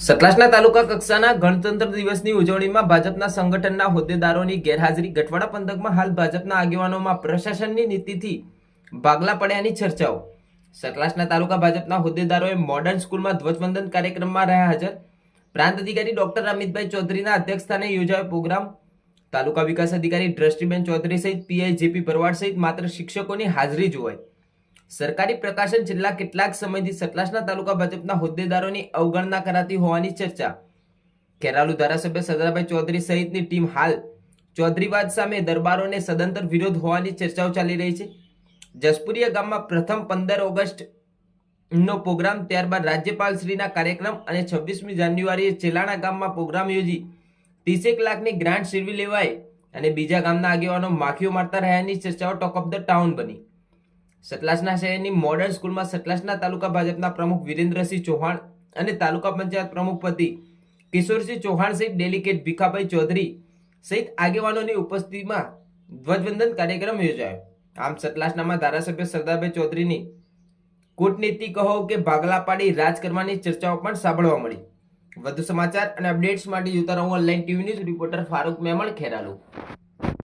સતલાસના તાલુકા કક્ષાના ગણતંત્ર દિવસની ઉજવણીમાં ભાજપના સંગઠનના હોદ્દેદારોની ગેરહાજરી ગઠવાડા પંથકમાં હાલ ભાજપના આગેવાનોમાં પ્રશાસનની નીતિથી ભાગલા પડ્યાની ચર્ચાઓ. સતલાસના તાલુકા ભાજપના હોદ્દેદારોએ મોડર્ન સ્કૂલમાં ધ્વજવંદન કાર્યક્રમમાં રહ્યા હાજર. પ્રાંત અધિકારી ડોક્ટર અમિતભાઈ ચૌધરીના અધ્યક્ષસ્થાને યોજાયો પ્રોગ્રામ. તાલુકા વિકાસ અધિકારી દ્રષ્ટિબેન ચૌધરી સહિત પીઆઈ જેપી ભરવાડ સહિત માત્ર શિક્ષકોની હાજરી જોવાઈ સરકારી પ્રકાશન છેલ્લા કેટલાક સમયથી સતલાસના તાલુકા ભાજપના હોદ્દેદારોની અવગણના કરાતી હોવાની ચર્ચા. ખેરાલુ ધારાસભ્ય સરદારભાઈ ચૌધરી સહિતની ટીમ હાલ ચૌધરીવાદ સામે દરબારોને સદંતર વિરોધ હોવાની ચર્ચાઓ ચાલી રહી છે. જસપુરિયા ગામમાં પ્રથમ પંદર ઓગસ્ટ નો પ્રોગ્રામ, ત્યારબાદ રાજ્યપાલ શ્રીના કાર્યક્રમ અને છવ્વીસમી જાન્યુઆરીએ ચેલાણા ગામમાં પ્રોગ્રામ યોજી ત્રીસેક લાખની ગ્રાન્ટ શીરવી લેવાય અને બીજા ગામના આગેવાનો માખીઓ મારતા રહ્યાની ચર્ચાઓ ટોક ઓફ ધ ટાઉન બની. સતલાસના શહેરની મોડર્ન સ્કૂલમાં સતલાસના તાલુકા ભાજપના પ્રમુખ વિરેન્દ્રસિંહ ચૌહાણ અને તાલુકા પંચાયત પ્રમુખ પતિ કિશોરસિંહ ચૌહાણ સહિત ડેલિગેટ ભીખાભાઈ ચૌધરી સહિત આગેવાનોની ઉપસ્થિતિમાં ધ્વજવંદન કાર્યક્રમ યોજાયો. આમ સતલાસનામાં ધારાસભ્ય સરદારભાઈ ચૌધરીની કૂટનીતિ કહો કે ભાગલા પાડી રાજ કરવાની ચર્ચાઓ પણ સાંભળવા મળી. વધુ સમાચાર અને અપડેટ્સ માટે જોતા રહો online TV news reporter Farooq Memon Kheralu.